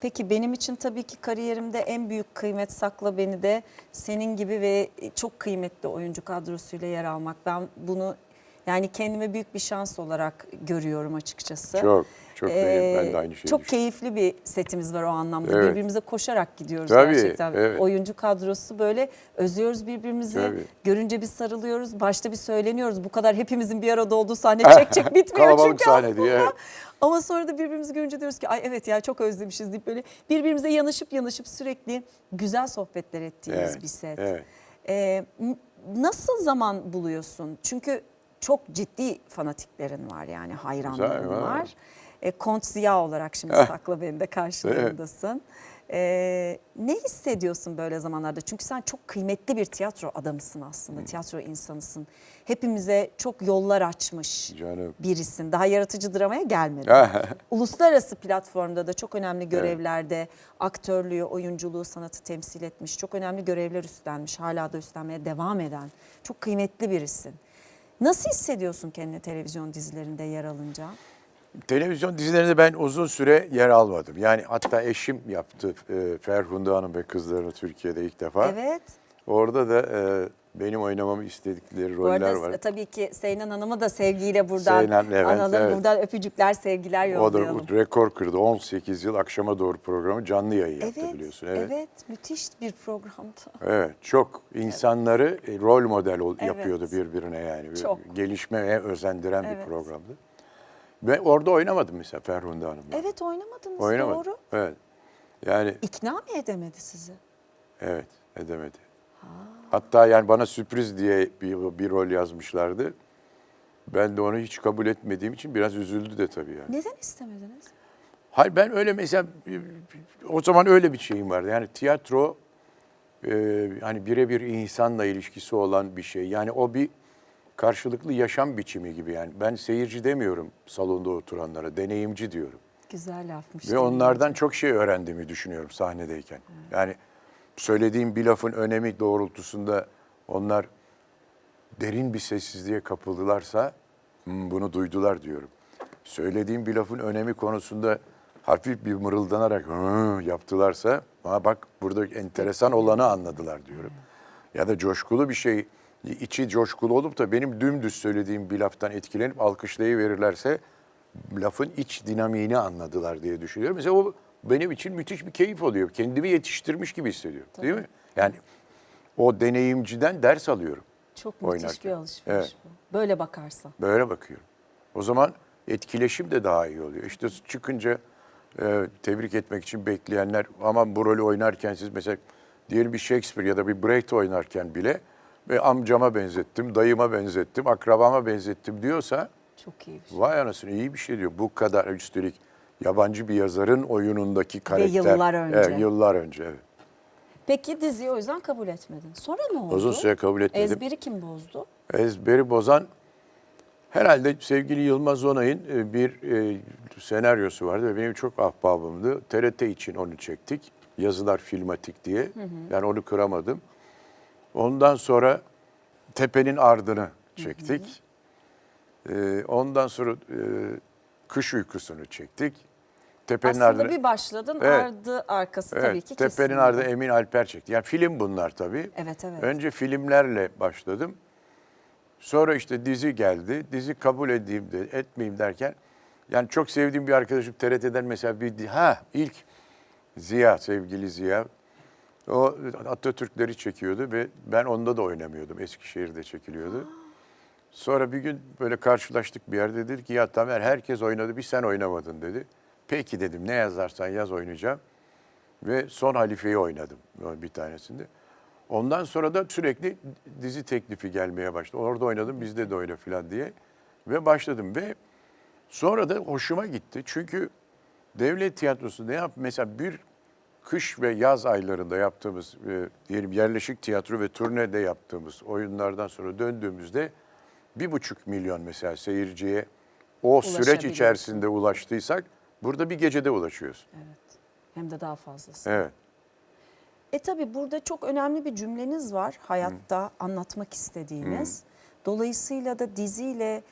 Peki benim için tabii ki kariyerimde en büyük kıymet sakla beni de senin gibi ve çok kıymetli oyuncu kadrosuyla yer almak. Ben bunu yani kendime büyük bir şans olarak görüyorum açıkçası. Çok, çok Ee, ben de aynı şeyi Çok keyifli bir setimiz var o anlamda. Evet. Birbirimize koşarak gidiyoruz Tabii, gerçekten. evet. Oyuncu kadrosu böyle özlüyoruz birbirimizi. Tabii. Görünce bir sarılıyoruz. Başta bir söyleniyoruz. Bu kadar hepimizin bir arada olduğu sahne çek çek bitmiyor Kalabalık çünkü sahne aslında. diye, evet. Ama sonra da birbirimizi görünce diyoruz ki ay evet ya çok özlemişiz deyip böyle birbirimize yanışıp yanışıp sürekli güzel sohbetler ettiğimiz Evet, bir set. evet. Ee, nasıl zaman buluyorsun? Çünkü çok ciddi fanatiklerin var yani hayranların Güzel, var. var. E, Kont Ziya olarak şimdi sakla beni de karşılarındasın. Ee, ne hissediyorsun böyle zamanlarda? Çünkü sen çok kıymetli bir tiyatro adamısın aslında, tiyatro insanısın. Hepimize çok yollar açmış Canım. birisin. Daha yaratıcı dramaya gelmedin. Uluslararası platformda da çok önemli görevlerde aktörlüğü, oyunculuğu, sanatı temsil etmiş. Çok önemli görevler üstlenmiş. Hala da üstlenmeye devam eden. Çok kıymetli birisin. Nasıl hissediyorsun kendini televizyon dizilerinde yer alınca? Televizyon dizilerinde ben uzun süre yer almadım. Yani hatta eşim yaptı e, Ferhunde Hanım ve kızlarını Türkiye'de ilk defa. Evet. Orada da e, benim oynamamı istedikleri Bu roller arada var. tabii ki Seynan Hanım'ı da sevgiyle buradan Seynan, evet, analım. evet. Buradan öpücükler, sevgiler O da yollayalım. rekor kırdı. 18 yıl akşama doğru programı canlı yayın yaptı Evet, biliyorsun. evet. Evet. müthiş bir programdı. Evet, çok insanları e, rol model Evet. yapıyordu birbirine yani. Bir Çok. Gelişmeye özendiren bir Evet. programdı. Ve orada oynamadım mesela Ferhunde Hanım'la. Evet oynamadınız Oynamadım. doğru. Evet. Yani İkna mı edemedi sizi? evet edemedi. Hatta yani bana sürpriz diye bir, bir rol yazmışlardı. Ben de onu hiç kabul etmediğim için biraz üzüldü de tabii yani. Neden istemediniz? Hayır ben öyle mesela o zaman öyle bir şeyim vardı. Yani tiyatro e, hani birebir insanla ilişkisi olan bir şey. Yani o bir karşılıklı yaşam biçimi gibi yani. Ben seyirci demiyorum salonda oturanlara, deneyimci diyorum. Güzel lafmış. Ve onlardan çok şey öğrendiğimi düşünüyorum sahnedeyken. Yani söylediğim bir lafın önemi doğrultusunda onlar derin bir sessizliğe kapıldılarsa "Hmm, bunu duydular diyorum. Söylediğim bir lafın önemi konusunda hafif bir mırıldanarak yaptılarsa ha bak burada enteresan olanı anladılar diyorum. Ya da coşkulu bir şey içi coşkulu olup da benim dümdüz söylediğim bir laftan etkilenip alkışlayıverirlerse lafın iç dinamiğini anladılar diye düşünüyorum. Mesela o benim için müthiş bir keyif oluyor. Kendimi yetiştirmiş gibi hissediyorum. Değil mi? Yani o deneyimciden ders alıyorum. Çok müthiş oynarken. bir alışveriş Evet. bu. Böyle bakarsan. Böyle bakıyorum. O zaman etkileşim de daha iyi oluyor. İşte çıkınca e, tebrik etmek için bekleyenler aman bu rolü oynarken siz mesela diyelim bir Shakespeare ya da bir Brecht oynarken bile ve amcama benzettim, dayıma benzettim, akrabama benzettim diyorsa Çok iyi bir şey. vay anasını iyi bir şey diyor. Bu kadar üstelik yabancı bir yazarın oyunundaki karakter. yıllar önce. Evet, yıllar önce evet. Peki diziyi o yüzden kabul etmedin. Sonra ne oldu? Uzun süre kabul etmedim. Ezberi kim bozdu? ezberi bozan herhalde sevgili Yılmaz Onay'ın e, bir e, senaryosu vardı ve benim çok ahbabımdı. TRT için onu çektik. Yazılar filmatik diye. Yani onu kıramadım. Ondan sonra Tepe'nin ardını çektik. E, ondan sonra Kış Uykusu'nu çektik. Tepenin Aslında ardını bir başladın Evet. ardı arkası Evet, tabii ki Tepe'nin kesilmedi. ardını Emin Alper çekti. Yani film bunlar tabii. Evet, evet. Önce filmlerle başladım. Sonra işte dizi geldi. Dizi kabul edeyim de etmeyeyim derken yani çok sevdiğim bir arkadaşım TRT'den mesela bir ha ilk Ziya sevgili Ziya o Atatürkleri çekiyordu ve ben onda da oynamıyordum. Eskişehir'de çekiliyordu. Sonra bir gün böyle karşılaştık bir yerde dedi ki ya Tamer herkes oynadı bir sen oynamadın dedi. Peki dedim ne yazarsan yaz oynayacağım. Ve son halifeyi oynadım bir tanesinde. Ondan sonra da sürekli dizi teklifi gelmeye başladı. Orada oynadım bizde de oyna falan diye. Ve başladım ve sonra da hoşuma gitti. Çünkü devlet tiyatrosu ne yap? Mesela bir kış ve yaz aylarında yaptığımız e, diyelim yerleşik tiyatro ve turnede yaptığımız oyunlardan sonra döndüğümüzde bir buçuk milyon mesela seyirciye o süreç içerisinde ulaştıysak burada bir gecede ulaşıyoruz. Hem de daha fazlası. Evet. E tabii burada çok önemli bir cümleniz var hayatta anlatmak istediğiniz. Dolayısıyla da diziyle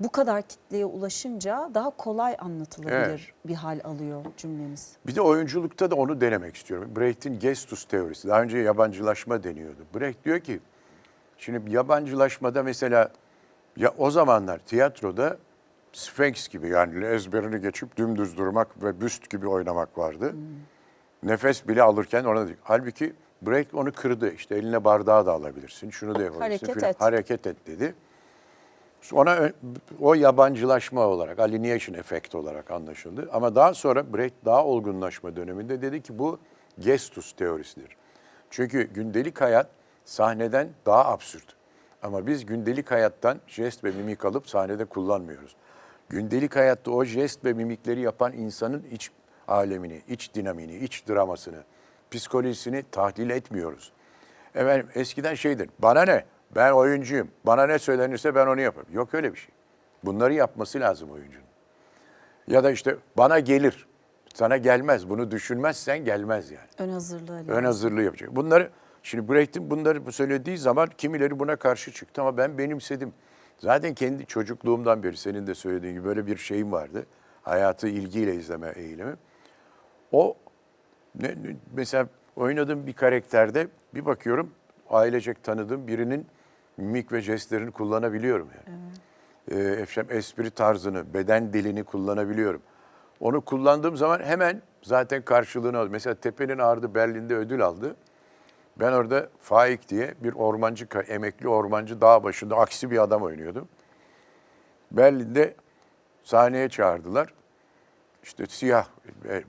bu kadar kitleye ulaşınca daha kolay anlatılabilir Evet. bir hal alıyor cümleniz. Bir de oyunculukta da onu denemek istiyorum. Brecht'in gestus teorisi. Daha önce yabancılaşma deniyordu. Brecht diyor ki, şimdi yabancılaşmada mesela ya o zamanlar tiyatroda Sphinx gibi yani ezberini geçip dümdüz durmak ve büst gibi oynamak vardı. Nefes bile alırken ona dedik. Halbuki Brecht onu kırdı. İşte eline bardağı da alabilirsin. Şunu da yapabilirsin. Hareket filan. et. Hareket et dedi. Ona o yabancılaşma olarak, alienation effect olarak anlaşıldı. Ama daha sonra Brecht daha olgunlaşma döneminde dedi ki bu gestus teorisidir. Çünkü gündelik hayat sahneden daha absürt. Ama biz gündelik hayattan jest ve mimik alıp sahnede kullanmıyoruz. Gündelik hayatta o jest ve mimikleri yapan insanın iç alemini, iç dinamini, iç dramasını, psikolojisini tahlil etmiyoruz. Efendim eskiden şeydir, bana ne? Ben oyuncuyum. Bana ne söylenirse ben onu yaparım. Yok öyle bir şey. Bunları yapması lazım oyuncunun. Ya da işte bana gelir, sana gelmez. Bunu düşünmezsen gelmez yani. Ön hazırlığı. Ön hazırlığı yapacak. Bunları, şimdi Brecht'in bunları söylediği zaman kimileri buna karşı çıktı ama ben benimsedim. Zaten kendi çocukluğumdan beri senin de söylediğin gibi böyle bir şeyim vardı. Hayatı ilgiyle izleme eğilimi. O ne, mesela oynadığım bir karakterde bir bakıyorum ailecek tanıdığım birinin mimik ve jestlerini kullanabiliyorum yani. Ee, efendim, espri tarzını, beden dilini kullanabiliyorum. Onu kullandığım zaman hemen zaten karşılığını alıyor. Mesela Tepe'nin Ardı Berlin'de ödül aldı. Ben orada Faik diye bir ormancı, emekli ormancı dağ başında aksi bir adam oynuyordum. Berlin'de sahneye çağırdılar. İşte siyah,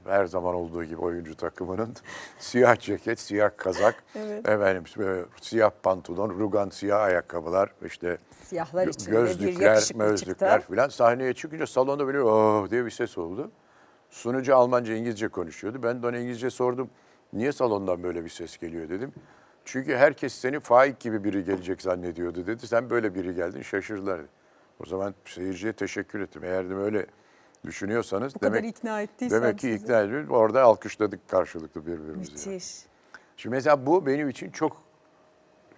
her zaman olduğu gibi oyuncu takımının siyah ceket, siyah kazak, Evet. efendim e, siyah pantolon, rugan siyah ayakkabılar, işte Siyahlar gö- gözlükler, çıktı. falan. Sahneye çıkınca salonda böyle oh diye bir ses oldu. Sunucu Almanca, İngilizce konuşuyordu. Ben de ona İngilizce sordum. Niye salondan böyle bir ses geliyor dedim. Çünkü herkes seni Faik gibi biri gelecek zannediyordu dedi. Sen böyle biri geldin şaşırdılar. dedi. O zaman seyirciye teşekkür ettim. Eğer de öyle düşünüyorsanız Bu demek ikna demek ki sizi. ikna ediyoruz. Orada alkışladık karşılıklı birbirimizi. yani. Müthiş. Şimdi mesela bu benim için çok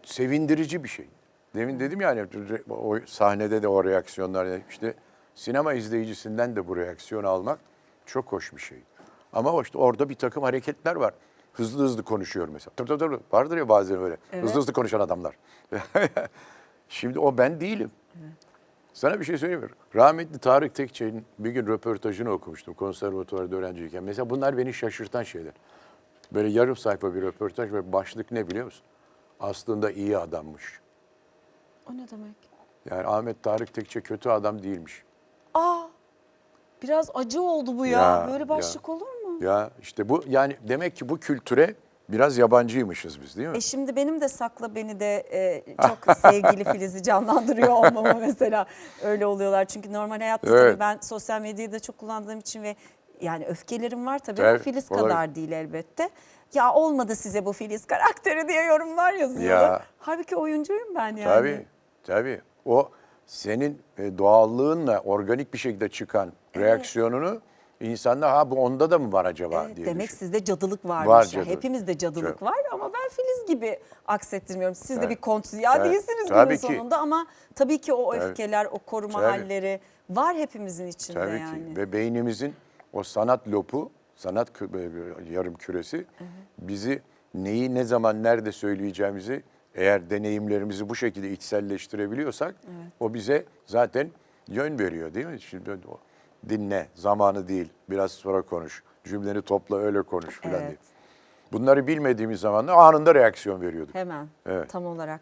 sevindirici bir şey. Demin dedim yani o sahnede de o reaksiyonlar işte sinema izleyicisinden de bu reaksiyonu almak çok hoş bir şey. Ama işte orada bir takım hareketler var. Hızlı hızlı konuşuyor mesela. Tabii tabii tabii. Vardır ya bazen böyle. Evet. Hızlı hızlı konuşan adamlar. Şimdi o ben değilim. Sana bir şey söyleyeyim mi? Rahmetli Tarık Tekçe'nin bir gün röportajını okumuştum konservatuvarda öğrenciyken. Mesela bunlar beni şaşırtan şeyler. Böyle yarım sayfa bir röportaj ve başlık ne biliyor musun? Aslında iyi adammış. O ne demek? Yani Ahmet Tarık Tekçe kötü adam değilmiş. Aa, biraz acı oldu bu ya. Ya, Böyle ya. başlık olur mu? Ya işte bu yani demek ki bu kültüre biraz yabancıymışız biz değil mi? E şimdi benim de Sakla Beni de e, çok sevgili Filiz'i canlandırıyor olmama mesela öyle oluyorlar. Çünkü normal hayatta Evet. tabii ben sosyal medyayı da çok kullandığım için ve yani öfkelerim var tabii ama Evet, Filiz olabilir. kadar değil elbette. Ya olmadı size bu Filiz karakteri diye yorumlar yazıyorlar. Ya. Halbuki oyuncuyum ben yani. Tabii, tabii. O senin e, doğallığınla organik bir şekilde çıkan reaksiyonunu insanlar ha bu onda da mı var acaba Evet, diye demek düşün. sizde cadılık varmış. Var cadılık. Hepimizde cadılık Çok. var ama ben Filiz gibi aksettirmiyorum. Siz de Evet. bir kont ya Evet. değilsiniz Tabii günün ki. sonunda ama tabii ki o Tabii. öfkeler, o koruma Tabii. halleri var hepimizin içinde Tabii yani. ki. Ve beynimizin o sanat lopu, sanat yarım küresi bizi neyi ne zaman nerede söyleyeceğimizi eğer deneyimlerimizi bu şekilde içselleştirebiliyorsak o bize zaten yön veriyor değil mi? Şimdi o dinle, zamanı değil, biraz sonra konuş, cümleni topla öyle konuş falan Evet. diye. Bunları bilmediğimiz zaman da anında reaksiyon veriyorduk. Hemen Evet. tam olarak.